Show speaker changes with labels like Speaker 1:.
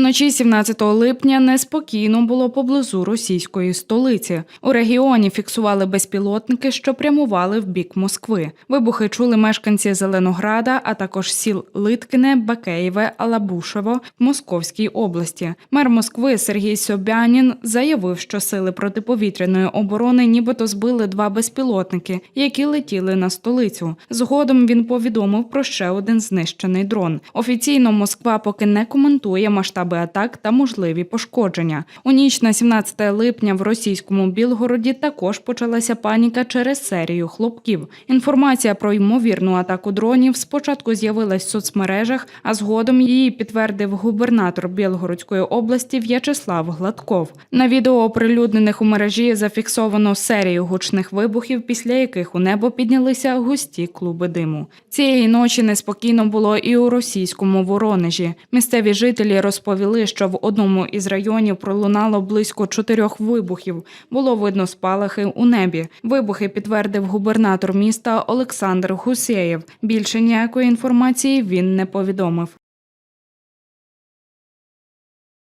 Speaker 1: Вночі 17 липня неспокійно було поблизу російської столиці. У регіоні фіксували безпілотники, що прямували в бік Москви. Вибухи чули мешканці Зеленограда, а також сіл Литкине, Бакеєве, Алабушево в Московській області. Мер Москви Сергій Собянін заявив, що сили протиповітряної оборони нібито збили два безпілотники, які летіли на столицю. Згодом він повідомив про ще один знищений дрон. Офіційно Москва поки не коментує масштаби атак та можливі пошкодження. У ніч на 17 липня в російському Білгороді також почалася паніка через серію хлопків. Інформація про ймовірну атаку дронів спочатку з'явилась в соцмережах, а згодом її підтвердив губернатор Білгородської області В'ячеслав Гладков. На відео, оприлюднених у мережі, зафіксовано серію гучних вибухів, після яких у небо піднялися густі клуби диму. Цієї ночі неспокійно було і у російському Воронежі. Місцеві жителі розповіли, що в одному із районів пролунало близько чотирьох вибухів. Було видно спалахи у небі. Вибухи підтвердив губернатор міста Олександр Гусєєв. Більше ніякої інформації він не повідомив.